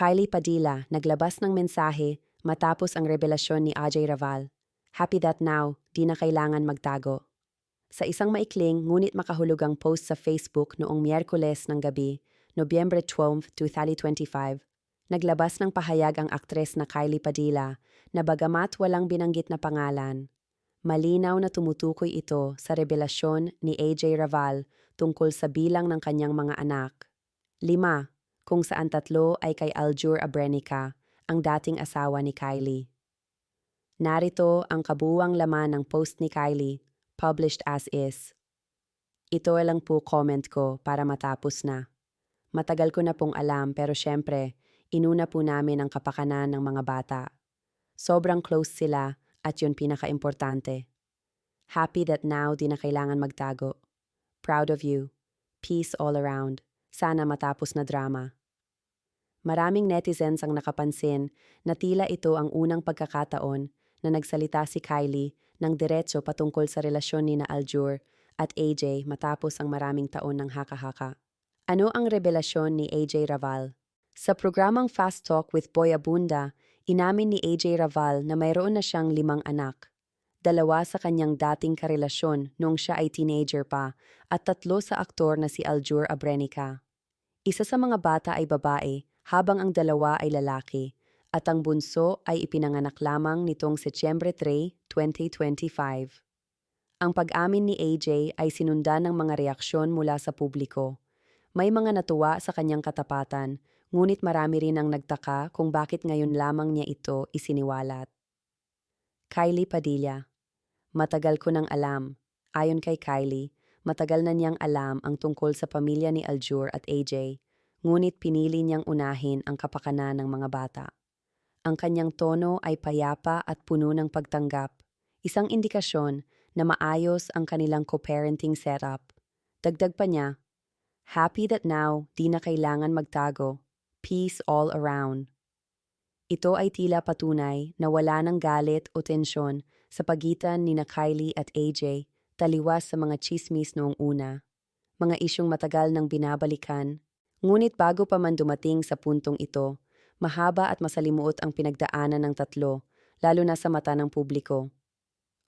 Kylie Padilla naglabas ng mensahe matapos ang revelasyon ni Ajay Raval. Happy that now, di na kailangan magtago. Sa isang maikling ngunit makahulugang post sa Facebook noong Miyerkules ng gabi, Nobyembre 12, 2025, naglabas ng pahayag ang aktres na Kylie Padilla na bagamat walang binanggit na pangalan, malinaw na tumutukoy ito sa revelasyon ni AJ Raval tungkol sa bilang ng kanyang mga anak. Lima, kung saan tatlo ay kay Aljur Abrenica, ang dating asawa ni Kylie. Narito ang kabuwang laman ng post ni Kylie, published as is. Ito lang po comment ko para matapos na. Matagal ko na pong alam pero syempre, inuna po namin ang kapakanan ng mga bata. Sobrang close sila at yun pinaka-importante. Happy that now di na kailangan magtago. Proud of you. Peace all around. Sana matapos na drama. Maraming netizens ang nakapansin na tila ito ang unang pagkakataon na nagsalita si Kylie ng diretso patungkol sa relasyon ni na Aljur at AJ matapos ang maraming taon ng haka-haka. Ano ang revelasyon ni AJ Raval? Sa programang Fast Talk with Boy Abunda, inamin ni AJ Raval na mayroon na siyang limang anak. Dalawa sa kanyang dating karelasyon noong siya ay teenager pa at tatlo sa aktor na si Aljur Abrenica. Isa sa mga bata ay babae habang ang dalawa ay lalaki at ang bunso ay ipinanganak lamang nitong Setyembre 3, 2025. Ang pag-amin ni AJ ay sinundan ng mga reaksyon mula sa publiko. May mga natuwa sa kanyang katapatan, ngunit marami rin ang nagtaka kung bakit ngayon lamang niya ito isiniwalat. Kylie Padilla Matagal ko nang alam. Ayon kay Kylie, matagal na niyang alam ang tungkol sa pamilya ni Aljur at AJ, ngunit pinili niyang unahin ang kapakanan ng mga bata. Ang kanyang tono ay payapa at puno ng pagtanggap, isang indikasyon na maayos ang kanilang co-parenting setup. Dagdag pa niya, Happy that now, di na kailangan magtago. Peace all around. Ito ay tila patunay na wala ng galit o tensyon sa pagitan ni na Kylie at AJ taliwas sa mga chismis noong una. Mga isyong matagal nang binabalikan. Ngunit bago pa man dumating sa puntong ito, mahaba at masalimuot ang pinagdaanan ng tatlo, lalo na sa mata ng publiko.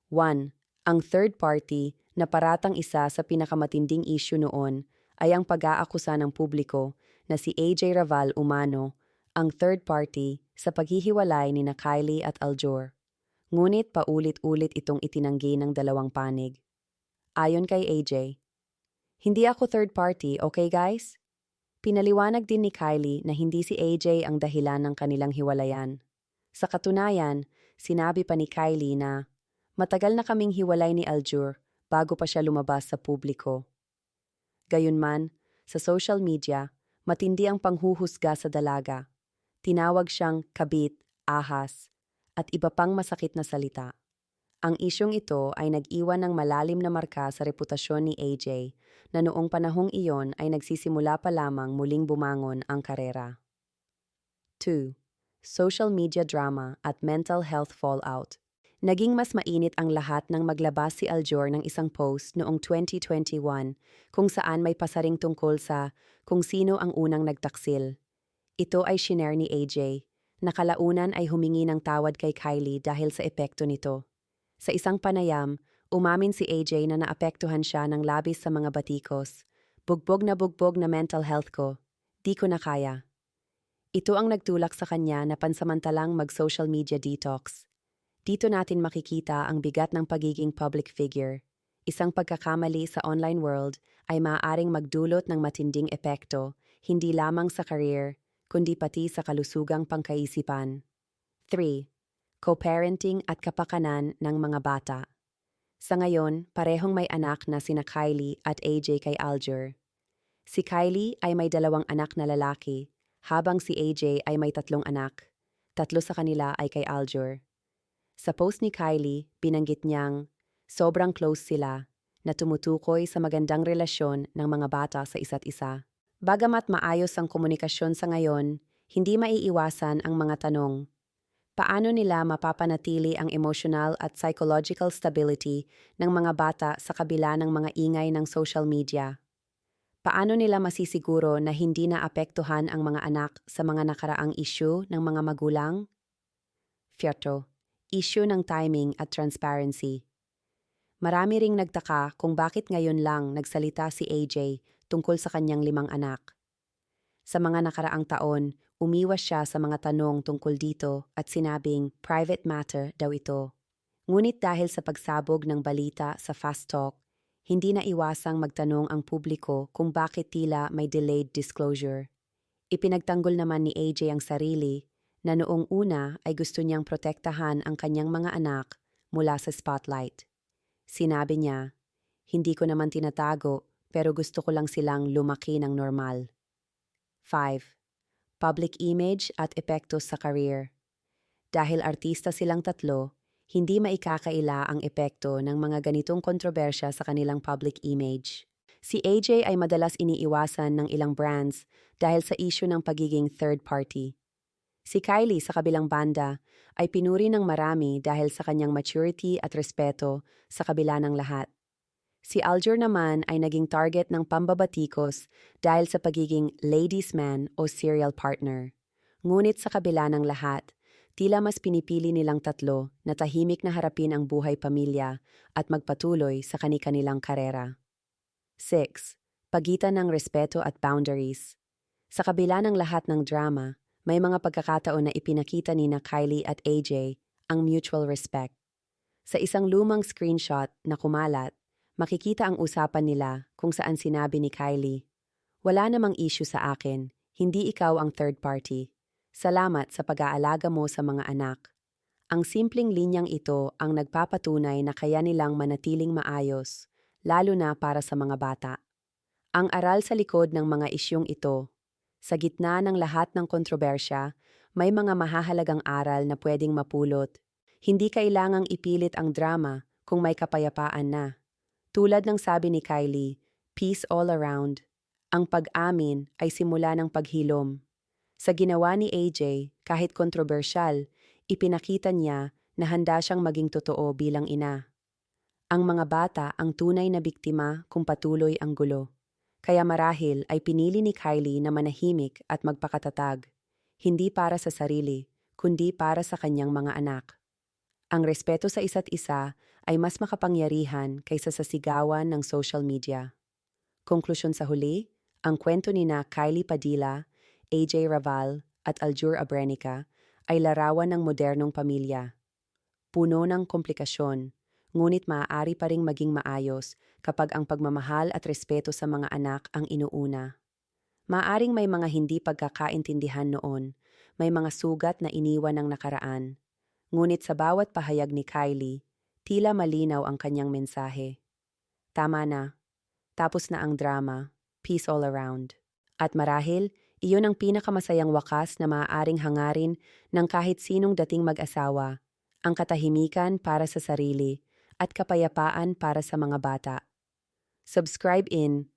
1. Ang third party na paratang isa sa pinakamatinding issue noon ay ang pag-aakusa ng publiko na si AJ Raval Umano, ang third party sa paghihiwalay ni na Kylie at Aljur. Ngunit paulit-ulit itong itinanggi ng dalawang panig. Ayon kay AJ, Hindi ako third party, okay guys? Pinaliwanag din ni Kylie na hindi si AJ ang dahilan ng kanilang hiwalayan. Sa katunayan, sinabi pa ni Kylie na matagal na kaming hiwalay ni Aljur bago pa siya lumabas sa publiko. Gayunman, sa social media, matindi ang panghuhusga sa dalaga. Tinawag siyang kabit, ahas, at iba pang masakit na salita. Ang isyong ito ay nag-iwan ng malalim na marka sa reputasyon ni AJ na noong panahong iyon ay nagsisimula pa lamang muling bumangon ang karera. 2. Social media drama at mental health fallout. Naging mas mainit ang lahat nang maglabas si Aljor ng isang post noong 2021 kung saan may pasaring tungkol sa kung sino ang unang nagtaksil. Ito ay shinare ni AJ. Nakalaunan ay humingi ng tawad kay Kylie dahil sa epekto nito. Sa isang panayam, umamin si AJ na naapektuhan siya ng labis sa mga batikos. Bugbog na bugbog na mental health ko. Di ko na kaya. Ito ang nagtulak sa kanya na pansamantalang mag-social media detox. Dito natin makikita ang bigat ng pagiging public figure. Isang pagkakamali sa online world ay maaaring magdulot ng matinding epekto, hindi lamang sa career, kundi pati sa kalusugang pangkaisipan. 3. Co-parenting at kapakanan ng mga bata. Sa ngayon, parehong may anak na sina Kylie at AJ kay Alger. Si Kylie ay may dalawang anak na lalaki, habang si AJ ay may tatlong anak. Tatlo sa kanila ay kay Alger. Sa post ni Kylie, binanggit niyang sobrang close sila na tumutukoy sa magandang relasyon ng mga bata sa isa't isa. Bagamat maayos ang komunikasyon sa ngayon, hindi maiiwasan ang mga tanong. Paano nila mapapanatili ang emotional at psychological stability ng mga bata sa kabila ng mga ingay ng social media? Paano nila masisiguro na hindi naapektuhan ang mga anak sa mga nakaraang issue ng mga magulang? Fierto, issue ng timing at transparency. Marami ring nagtaka kung bakit ngayon lang nagsalita si AJ tungkol sa kanyang limang anak. Sa mga nakaraang taon, umiwas siya sa mga tanong tungkol dito at sinabing private matter daw ito. Ngunit dahil sa pagsabog ng balita sa Fast Talk, hindi na iwasang magtanong ang publiko kung bakit tila may delayed disclosure. Ipinagtanggol naman ni AJ ang sarili na noong una ay gusto niyang protektahan ang kanyang mga anak mula sa spotlight. Sinabi niya, hindi ko naman tinatago pero gusto ko lang silang lumaki ng normal. 5. Public image at epekto sa career. Dahil artista silang tatlo, hindi maikakaila ang epekto ng mga ganitong kontrobersya sa kanilang public image. Si AJ ay madalas iniiwasan ng ilang brands dahil sa issue ng pagiging third party. Si Kylie sa kabilang banda ay pinuri ng marami dahil sa kanyang maturity at respeto sa kabila ng lahat. Si Aljur naman ay naging target ng pambabatikos dahil sa pagiging ladies man o serial partner. Ngunit sa kabila ng lahat, tila mas pinipili nilang tatlo na tahimik na harapin ang buhay pamilya at magpatuloy sa kani-kanilang karera. 6. Pagitan ng respeto at boundaries. Sa kabila ng lahat ng drama, may mga pagkakataon na ipinakita ni na Kylie at AJ ang mutual respect. Sa isang lumang screenshot na kumalat, makikita ang usapan nila kung saan sinabi ni Kylie, Wala namang issue sa akin, hindi ikaw ang third party. Salamat sa pag-aalaga mo sa mga anak. Ang simpleng linyang ito ang nagpapatunay na kaya nilang manatiling maayos, lalo na para sa mga bata. Ang aral sa likod ng mga isyong ito, sa gitna ng lahat ng kontrobersya, may mga mahahalagang aral na pwedeng mapulot. Hindi kailangang ipilit ang drama kung may kapayapaan na. Tulad ng sabi ni Kylie, peace all around. Ang pag-amin ay simula ng paghilom. Sa ginawa ni AJ, kahit kontrobersyal, ipinakita niya na handa siyang maging totoo bilang ina. Ang mga bata ang tunay na biktima kung patuloy ang gulo. Kaya marahil ay pinili ni Kylie na manahimik at magpakatatag, hindi para sa sarili, kundi para sa kanyang mga anak. Ang respeto sa isa't isa ay mas makapangyarihan kaysa sa sigawan ng social media. Konklusyon sa huli, ang kwento ni na Kylie Padilla, AJ Raval at Aljur Abrenica ay larawan ng modernong pamilya. Puno ng komplikasyon, ngunit maaari pa ring maging maayos kapag ang pagmamahal at respeto sa mga anak ang inuuna. Maaring may mga hindi pagkakaintindihan noon, may mga sugat na iniwan ng nakaraan, Ngunit sa bawat pahayag ni Kylie, tila malinaw ang kanyang mensahe. Tama na. Tapos na ang drama. Peace all around. At marahil, iyon ang pinakamasayang wakas na maaaring hangarin ng kahit sinong dating mag-asawa, ang katahimikan para sa sarili at kapayapaan para sa mga bata. Subscribe in